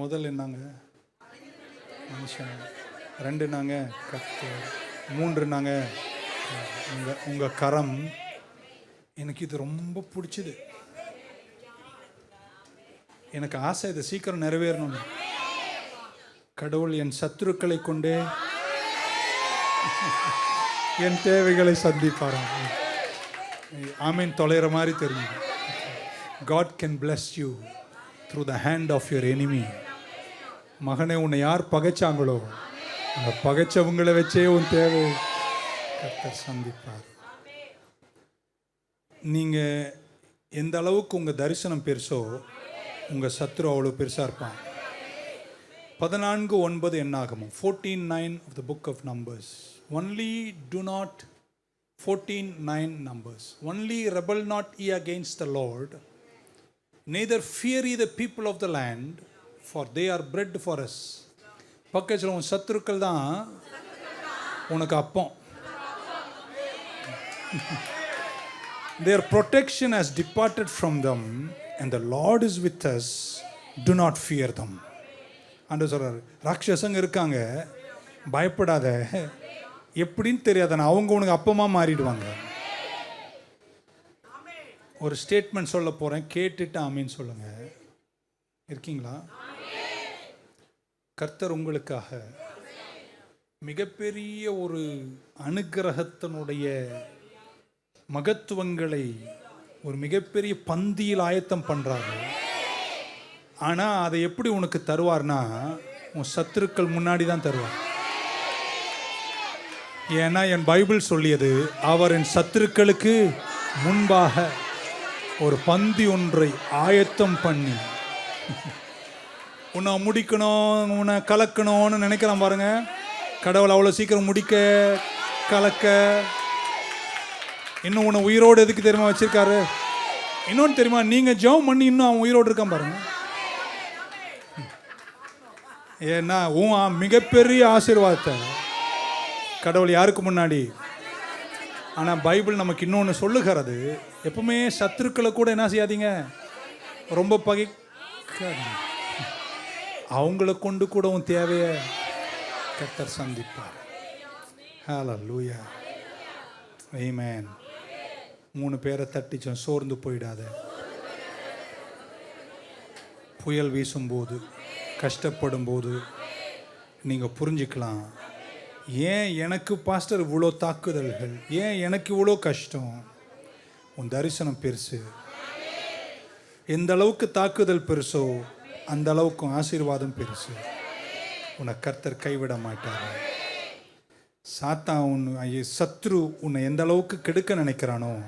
முதல் என்னங்க? மனுஷன். ரெண்டு நாங்க கத்து மூன்று நாங்க உங்க உங்க கரம். எனக்கு இது ரொம்ப பிடிச்சது. எனக்கு ஆசை இது சீக்கிரம் நிறைவேறணும் கடவுள் என் சத்துருக்களை கொண்டே என் தேவைகளை சந்திப்பாராம். ஆமீன். தொலைகிற மாதிரி தெரியும். God can bless you through the hand of your enemy மகனை உன்னை யார் பகைச்சாங்களோ அந்த பகைச்சவங்களை வச்சே உன் தேவை கத்தர் சந்திப்பார். நீங்கள் எந்த அளவுக்கு உங்கள் தரிசனம் பெருசோ உங்கள் சத்ரு அவ்வளோ பெருசாக இருப்பான். பதினான்கு ஒன்பது என்னாகுமோ? Fourteen nine of the book of Numbers only do not fourteen nine Numbers only rebel not ye against the Lord neither fear ye the people of the land for they are bread for us பக்கத்தில் உன் சத்துருக்கள் தான் உனக்கு அப்பம். Their protection has departed from them and the Lord is with us do not fear them அன்று சொல்கிறார் ராட்சசங்க இருக்காங்க. பயப்படாத. எப்படின்னு தெரியாத அவங்க உனக்கு அப்பமாக மாறிடுவாங்க. ஒரு ஸ்டேட்மெண்ட் சொல்ல போகிறேன் கேட்டுட்டு ஆமீன்னு சொல்லுங்கள் இருக்கீங்களா? கர்த்தர் உங்களுக்காக மிகப்பெரிய ஒரு அனுக்கிரகத்தினுடைய மகத்துவங்களை ஒரு மிகப்பெரிய பந்தியில் ஆயத்தம் பண்ணுறாரு ஆனால் அதை எப்படி உனக்கு தருவார்னா உன் சத்துருக்கள் முன்னாடி தான் தருவார். ஏன்னா என் பைபிள் சொல்லியது அவர் என் சத்துருக்களுக்கு முன்பாக ஒரு பந்தி ஒன்றை ஆயத்தம் பண்ணி உன்னை முடிக்கணும் உன்னை கலக்கணும்னு நினைக்கிறான் பாருங்க. கடவுள் அவ்வளோ சீக்கிரம் முடிக்க கலக்க. இன்னும் உன்னை உயிரோடு எதுக்கு தெரியுமா வச்சிருக்காரு? இன்னொன்று தெரியுமா நீங்கள் ஜெபம் பண்ணி இன்னும் அவன் உயிரோடு இருக்கான் பாருங்க. ஏன்னா உன் மிகப்பெரிய ஆசீர்வாதத்தை கடவுள் யாருக்கு முன்னாடி? ஆனால் பைபிள் நமக்கு இன்னொன்று சொல்லுகிறது. எப்பவுமே சத்துருக்களை கூட என்ன செய்யாதீங்க? ரொம்ப பகை அவங்கள கொண்டு கூட உன் தேவையை கர்த்தர் சந்திப்பார். லூயா ஆமென் மூணு பேரை தட்டிச்சோம் சோர்ந்து போயிடாத. புயல் வீசும்போது கஷ்டப்படும் போது நீங்கள் புரிஞ்சுக்கலாம். ஏன் எனக்கு பாஸ்டர் இவ்வளோ தாக்குதல்கள்? ஏன் எனக்கு இவ்வளோ கஷ்டம்? உன் தரிசனம் பெருசு. எந்த அளவுக்கு தாக்குதல் பெருசோ அந்த அளவுக்கும் ஆசீர்வாதம் பெருசு. உன்னை கர்த்தர் கைவிட மாட்டார். சாத்தா உன் ஐய- சத்ரு உன்னை எந்த அளவுக்கு கெடுக்க நினைக்கிறானோ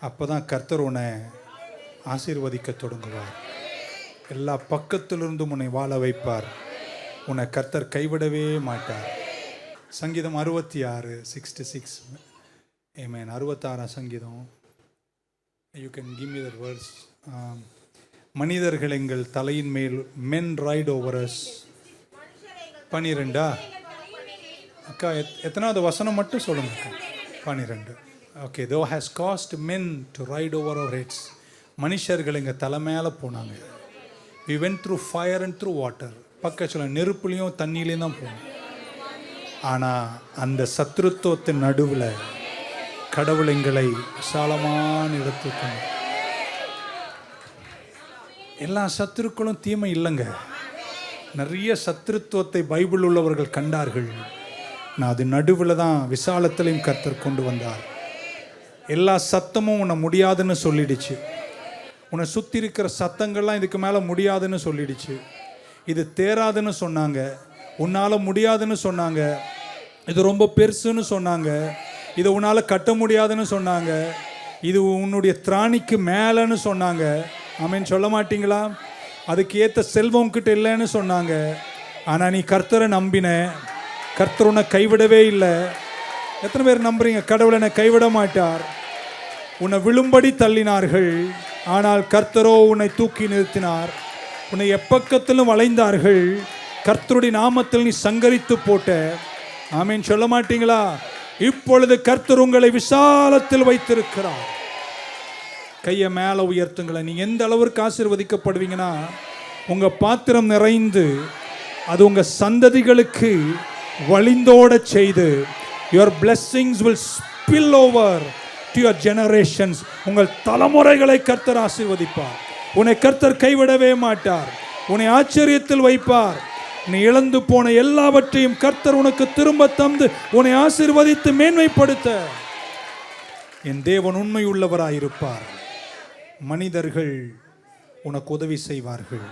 அப்போ தான் கர்த்தர் உன்னை ஆசீர்வதிக்க தொடங்குவார். எல்லா பக்கத்திலிருந்தும் உன்னை வாழ வைப்பார். உன்னை கர்த்தர் கைவிடவே மாட்டார். சங்கீதம் அறுபத்தி ஆறு சிக்ஸ்டி சிக்ஸ் ஏமேன் அறுபத்தாறாம் சங்கீதம். You can give me the words மனிதர்கள் எங்கள் தலையின் மேல் மென் ரைட் ஓவரஸ் பனிரெண்டா? அக்கா எத் எத்தனாவது வசனம் மட்டும் சொல்லுங்க அக்கா. Okay thou hast caused men to ride over our heads மனுஷர்கள் எங்கள் தலை மேலே போனாங்க. We went through fire and through water பக்கத்தில் நெருப்புலையும் தண்ணியிலையும் தான் போனோம். ஆனால் அந்த சத்ருத்துவத்தின் நடுவில் கடவுள் எங்களை விசாலமான இடத்துக்கு எல்லா சத்துருக்களும் தீமை இல்லைங்க. நிறைய சத்ருத்துவத்தை பைபிள் உள்ளவர்கள் கண்டார்கள். நான் அது நடுவில் தான் விசாலத்திலையும் கர்த்தர் கொண்டு வந்தார். எல்லா சத்தமும் உன்னை முடியாதுன்னு சொல்லிடுச்சு. உன்னை சுற்றி இருக்கிற சத்தங்கள்லாம் இதுக்கு மேலே முடியாதுன்னு சொல்லிடுச்சு. இது தேராதுன்னு சொன்னாங்க. உன்னால் முடியாதுன்னு சொன்னாங்க. இது ரொம்ப பெருசுன்னு சொன்னாங்க. இதை உன்னால் கட்ட முடியாதுன்னு சொன்னாங்க. இது உன்னுடைய திராணிக்கு மேலேன்னு சொன்னாங்க. ஆமென். சொல்ல மாட்டீங்களா? அதுக்கு ஏற்ற செல்வம் கிட்ட இல்லைன்னு சொன்னாங்க. ஆனால் நீ கர்த்தரை நம்பின. கர்த்தர் உன்னை கைவிடவே இல்லை. எத்தனை பேர் நம்புறீங்க? கடவுளை என்னை கைவிட மாட்டார். உன்னை விழும்படி தள்ளினார்கள். ஆனால் கர்த்தரோ உன்னை தூக்கி நிறுத்தினார். உன்னை எப்பக்கத்திலும் வளைந்தார்கள். கர்த்தருடைய நாமத்தில் நீ சங்கரித்து போட்ட. ஆமீன். சொல்ல மாட்டீங்களா? இப்பொழுது கர்த்தர் உங்களை விசாலத்தில் வைத்திருக்கிறார். கையை மேலே உயர்த்துங்களேன். நீங்கள் எந்த அளவிற்கு ஆசீர்வதிக்கப்படுவீங்கன்னா உங்கள் பாத்திரம் நிறைந்து அது உங்கள் சந்ததிகளுக்கு வழிந்தோட செய்து your blessings will spill over to your generations உங்கள் தலைமுறைகளை கர்த்தர் ஆசீர்வதிப்பார். உன்னை கர்த்தர் கைவிடவே மாட்டார். உன்னை ஆச்சரியத்தில் வைப்பார். நீ இழந்து போன எல்லாவற்றையும் கர்த்தர் உனக்கு திரும்ப தந்து உன்னை ஆசிர்வதித்து மேன்மைப்படுத்த. என் தேவன் உண்மையுள்ளவராயிருப்பார். மனிதர்கள் உனக்கு உதவி செய்வார்கள்.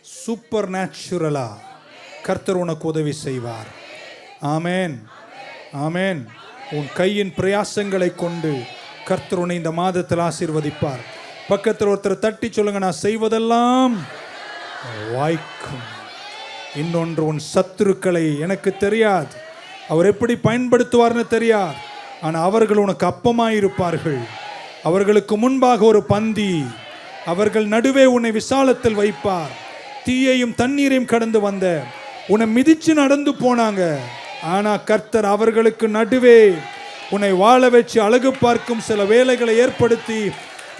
சூப்பர் நேச்சுரலா கர்த்தர் உனக்கு உதவி செய்வார். ஆமேன். ஆமேன். உன் கையின் பிரயாசங்களை கொண்டு கர்த்தர் உன்னை இந்த மாதத்தில் ஆசீர்வதிப்பார். பக்கத்தில் ஒருத்தர் தட்டி சொல்லுங்க நான் செய்வதெல்லாம் வாய்க்கும். இன்னொன்று உன் சத்துருக்களை எனக்கு தெரியாது. அவர் எப்படி பயன்படுத்துவார்னு தெரியாது. ஆனால் அவர்கள் உனக்கு அப்பமாயிருப்பார்கள். அவர்களுக்கு முன்பாக ஒரு பந்தி. அவர்கள் நடுவே உன்னை விசாலத்தில் வைப்பார். தீயையும் தண்ணீரையும் கடந்து வந்த. உன்னை மிதிச்சு நடந்து போனாங்க. ஆனால் கர்த்தர் அவர்களுக்கு நடுவே உன்னை வாழ வச்சு அழகு பார்க்கும் சில வேலைகளை ஏற்படுத்தி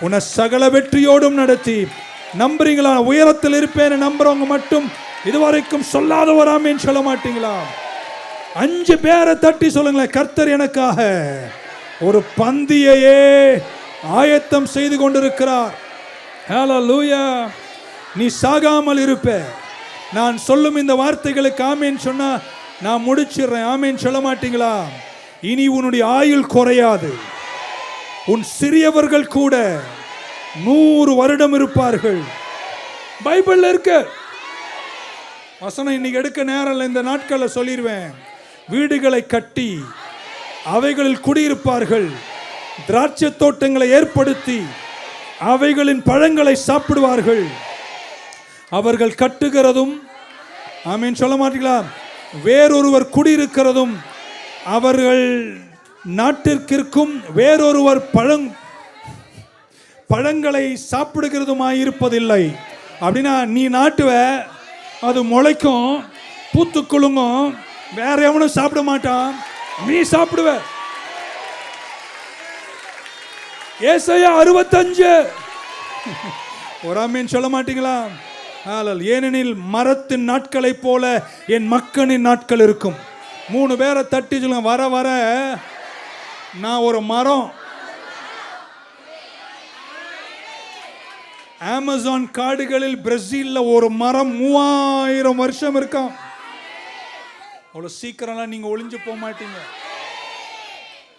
உன்னை சகல வெற்றியோடும் நடத்தி நம்புறீங்களா? உயரத்தில் இருப்பேன் நம்புறவங்க மட்டும் இதுவரைக்கும் சொல்லாத வராமேன்னு சொல்ல மாட்டீங்களா? அஞ்சு பேரை தட்டி சொல்லுங்களேன் கர்த்தர் எனக்காக ஒரு பந்தியையே ஆயத்தம் செய்து கொண்டிருக்கிறார். லூயா நீ சாகாமல் இருப்ப. நான் சொல்லும் இந்த வார்த்தைகளுக்கு ஆமேன்னு சொன்னா நான் முடிச்சிடுறேன். ஆமேன்னு சொல்ல மாட்டீங்களா? இனி உன்னுடைய ஆயுள் குறையாது. உன் சிறியவர்கள் கூட நூறு வருடம் இருப்பார்கள். பைபிள்ல இருக்கு. வசனம் இன்னைக்கு எடுக்க நேரம் இல்லை. இந்த நாட்களில் சொல்லிடுவேன் வீடுகளை கட்டி அவைகளில் குடியிருப்பார்கள். திராட்சை தோட்டங்களை ஏற்படுத்தி அவைகளின் பழங்களை சாப்பிடுவார்கள். அவர்கள் கட்டுகிறதும் ஆமீன் சொல்ல மாட்டீங்களா? வேறொருவர் குடியிருக்கிறதும் அவர்கள் நாட்டிற்கிற்கும் வேறொருவர் பழங் பழங்களை சாப்பிடுகிறதுமாய் இருப்பதில்லை அப்படின்னா நீ நாட்டுவ அது முளைக்கும் பூத்து குலுங்கும் வேற எவனும் சாப்பிட மாட்டான் நீ சாப்பிடுவ. ஏசையா அறுபத்தஞ்சு. ஒரு சொல்ல மாட்டீங்களா? ஆலல் ஏனெனில் மரத்தின் நாட்களைப் போல என் மக்களின் நாட்கள் இருக்கும். மூணு பேரை தட்டி சொல்லுங்க வர வர. நான் ஒரு மரம். அமேசான் காடுகளில் பிரேசில்ல ஒரு மரம் மூவாயிரம் வருஷம் இருக்கும் அவ்வளோ சீக்கிரம்லாம் நீங்கள் ஒளிஞ்சு போக மாட்டீங்க.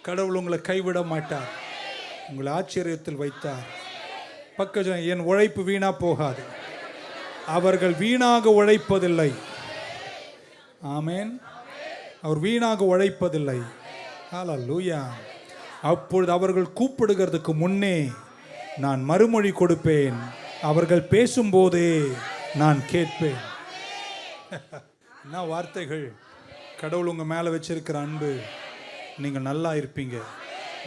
கடவுள் உங்களை கைவிட மாட்டார். உங்களை ஆச்சரியத்தில் வைத்தார். பக்கஜம் என் உழைப்பு வீணா போகாது. அவர்கள் வீணாக உழைப்பதில்லை. ஆமேன். அவர் வீணாக உழைப்பதில்லை. ஹalleluya. அப்பொழுது அவர்கள் கூப்பிடுகிறதுக்கு முன்னே நான் மறுமொழி கொடுப்பேன். அவர்கள் பேசும்போதே நான் கேட்பேன். என்ன வார்த்தைகள்? கடவுள் உங்கள் மேலே வச்சிருக்கிற அன்பு. நீங்கள் நல்லா இருப்பீங்க.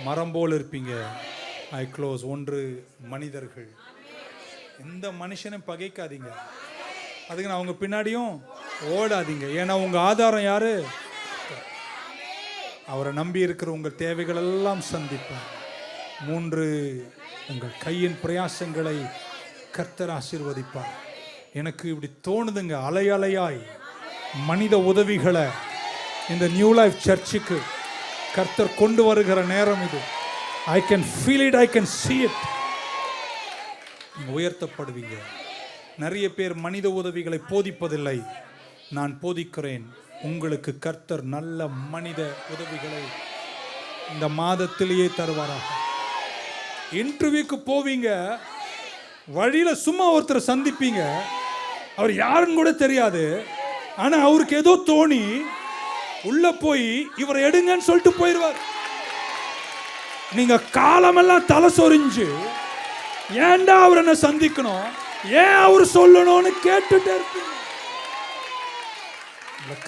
மரம் போல் இருப்பீங்க. ஐ க்ளோஸ் ஒன்று மனிதர்கள். எந்த மனுஷனையும் பகைக்காதீங்க. அதுக்கு நான் அவங்க பின்னாடியும் ஓடாதீங்க. ஏன்னா உங்கள் ஆதாரம் யாரு? அவரை நம்பி இருக்கிற உங்கள் தேவைகள் எல்லாம் சந்திப்பேன். மூன்று உங்கள் கையின் பிரயாசங்களை கர்த்தர் ஆசீர்வதிப்பார். எனக்கு இப்படி தோணுதுங்க அலை அலையாய் மனித உதவிகளை இந்த நியூ லைஃப் சர்ச்சுக்கு கர்த்தர் கொண்டு வருகிற நேரம் இது. I can feel it I can see it நீங்கள் உயர்த்தப்படுவீங்க. நிறைய பேர் மனித உதவிகளை போதிப்பதில்லை. நான் போதிக்கிறேன் உங்களுக்கு கர்த்தர் நல்ல மனித உதவிகளை இந்த மாதத்திலேயே தருவாராக. இன்டர்வியூக்கு போவீங்க. வழியில சும்மா ஒருத்தரை சந்திப்பீங்க. அவர் யாருன்னு கூட தெரியாது. ஆனால் அவருக்கு ஏதோ தோணி உள்ள போய் இவரை எடுங்கன்னு சொல்லிட்டு போயிடுவார் நீங்க காலமெல்லாம் தலை சொரிஞ்சு ஏன்டா அவர் என்ன சந்திக்கணும்? ஏன் அவர் சொல்லணும்னு கேட்டுட்டே இருப்பீங்க.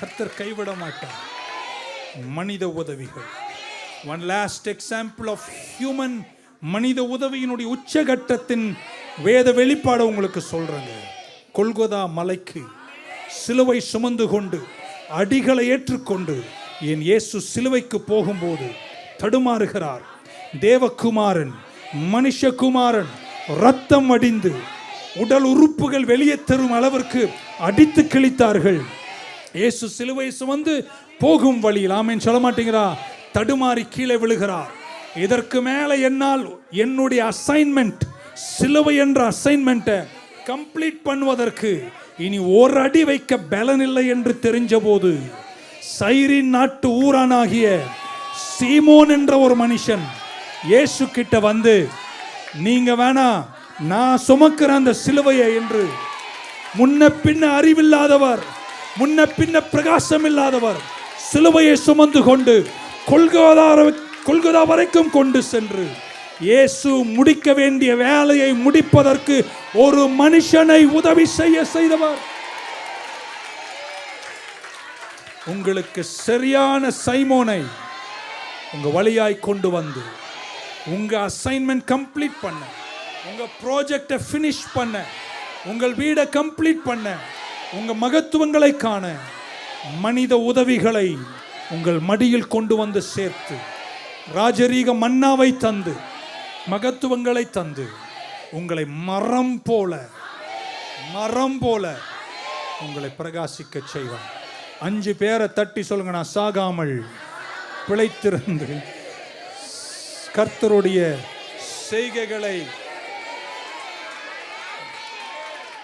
கத்தர் கைவிட மாட்டார். மனித உதவிகள். One last example of human மனித உதவியினுடைய உச்சகட்டத்தின் வேத வெளிப்பாடு உங்களுக்கு சொல்றேங்க. கொல்கொதா மலைக்கு சிலுவை சுமந்து கொண்டு அடிகளை ஏற்றுக்கொண்டு என் இயேசு சிலுவைக்கு போகும்போது தடுமாறுகிறார். தேவகுமாரன் மனுஷகுமாரன் ரத்தம் வடிந்து உடல் உறுப்புகள் வெளியே தரும் அளவிற்கு அடித்து கிழித்தார்கள். இயேசு சிலுவை சுமந்து போகும் வழியில் ஆமேன் சொல்ல மாட்டேங்கிறா தடுமாறி கீழே விழுகிறார். இதற்கு மேலே என்னால் என்னுடைய அசைன்மெண்ட் சிலுவை என்ற அசைன்மெண்ட்டை கம்ப்ளீட் பண்ணுவதற்கு இனி ஒரு அடி வைக்க பலன் இல்லை என்று தெரிஞ்சபோது சைரின் நாட்டு ஊரானாகிய சீமோன் என்ற ஒரு மனுஷன் இயேசு கிட்ட வந்து நீங்க வேணா நான் சுமக்கிற அந்த சிலுவையை என்று முன்ன பின்ன அறிவில்லாதவர் முன்ன பின்ன பிரகாசம் இல்லாதவர் சிலுவையை சுமந்து கொண்டு கொள்கோதார கொள்கதா வரைக்கும் கொண்டு சென்று இயேசு முடிக்க வேண்டிய வேலையை முடிப்பதற்கு ஒரு மனுஷனை உதவி செய்ய செய்தவர். உங்களுக்கு சரியான சைமோனை உங்க வழியாய் கொண்டு வந்து உங்க அசைன்மெண்ட் கம்ப்ளீட் பண்ண உங்க ப்ராஜெக்டை ஃபினிஷ் பண்ண உங்கள் வீடை கம்ப்ளீட் பண்ண உங்க மகத்துவங்களை காண மனித உதவிகளை உங்கள் மடியில் கொண்டு வந்து சேர்த்து ராஜரீக மன்னாவை தந்து மகத்துவங்களை தந்து உங்களை மரம் போல மரம் போல உங்களை பிரகாசிக்க செய்வான் அஞ்சு பேரை தட்டி சொல்லுங்க நான் சாகாமல் பிழைத்திருந்து கர்த்தருடைய செய்கைகளை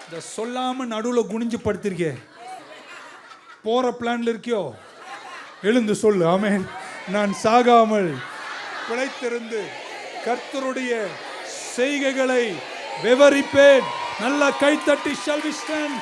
இந்த சொல்லாம நடுவில் குனிஞ்சு படுத்திருக்கே. போற பிளான்ல இருக்கியோ? எழுந்து சொல்லு ஆமேன். நான் சாகாமல் பிழைத்திருந்து கர்த்தருடைய செய்கைகளை விவரிப்பேன். நல்ல கைத்தட்டி செல்விஸ்டன்